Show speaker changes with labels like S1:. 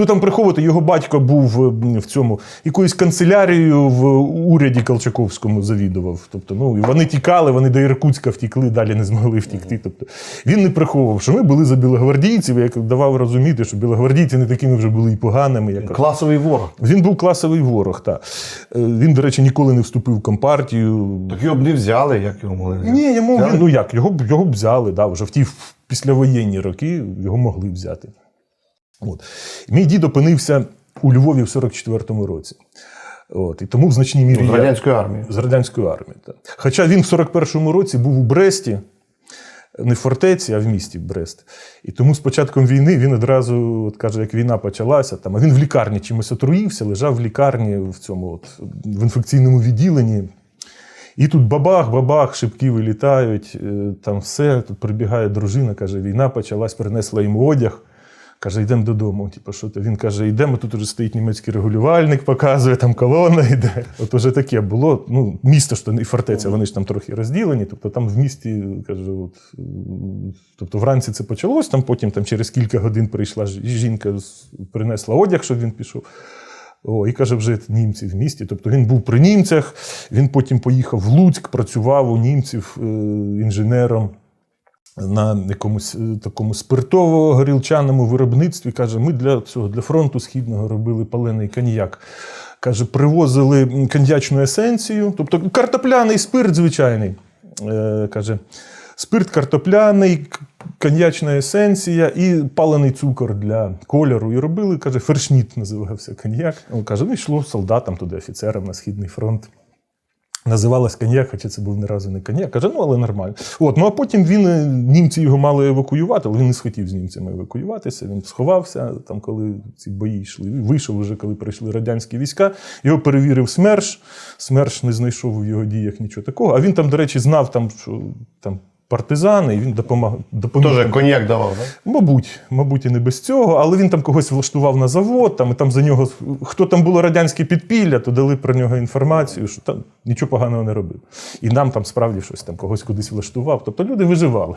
S1: Ну там приховувати його батько був е, в цьому якоюсь канцелярією в уряді Колчаковському завідував. Тобто, ну і вони тікали, вони до Іркутська втікли, далі не змогли втікти. Тобто він не приховував, що ми були за білогвардійців, як давав розуміти, що білогвардійці не такими вже були і поганими, як
S2: Класовий ворог.
S1: він був класовий ворог. Та він, до речі, ніколи не вступив в компартію.
S2: Так його б не взяли, як його могли взяти.
S1: Ні, йому він, ну як, його, б- його б взяли, да, вже в ті післявоєнні роки його могли взяти. От. Мій дід опинився у Львові в 44-му році. От. І тому в значній мірі.
S2: З радянської армії.
S1: з радянської армії. Так. Хоча він в 41-му році був у Бресті, не в фортеці, а в місті Брест. І тому з початком війни він одразу от каже, як війна почалася, там, а він в лікарні чимось отруївся, лежав в лікарні в цьому от, в інфекційному відділенні. І тут бабах, бабах, шибки вилітають, е, там все. Тут прибігає дружина, каже, війна почалась, принесла йому одяг. Каже, йдемо додому. Типу, що то? Він каже, йдемо, тут уже стоїть німецький регулювальник, показує, там колона йде. От уже таке було. Ну, місто ж то не фортеця, вони ж там трохи розділені. Тобто там в місті, каже, от, тобто вранці це почалось, там потім там, через кілька годин прийшла жінка, принесла одяг, щоб він пішов. О, і каже, вже німці в місті. Тобто він був при німцях, він потім поїхав в Луцьк, працював у німців е, інженером на якомусь е, такому спиртово-горілчаному виробництві. Каже, ми для цього для фронту східного робили палений коньяк. Каже, привозили коньячну есенцію, тобто картопляний спирт звичайний. Е, каже, спирт картопляний, коньячна есенція і палений цукор для кольору. І робили, каже, фершніт називався коньяк. Каже, ну йшло солдатам туди, офіцерам на Східний фронт. Називалась коньяк, хоча це був не разу не коньяк. Каже, ну але нормально. От, ну а потім він е, німці його мали евакуювати, але він не схотів з німцями евакуюватися. Він сховався там, коли ці бої йшли. Вийшов вже, коли прийшли радянські війська. Його перевірив СМЕРШ. СМЕРШ не знайшов у його діях нічого такого. А він там, до речі, знав там, що там партизани, і він допомаг, допоміг. Тоже
S2: коньяк давав, так?
S1: Мабуть, мабуть, і не без цього, але він там когось влаштував на завод, там, і там за нього, хто там було радянське підпілля, то дали про нього інформацію, що там нічого поганого не робив. І нам там справді щось там когось кудись влаштував. Тобто люди виживали.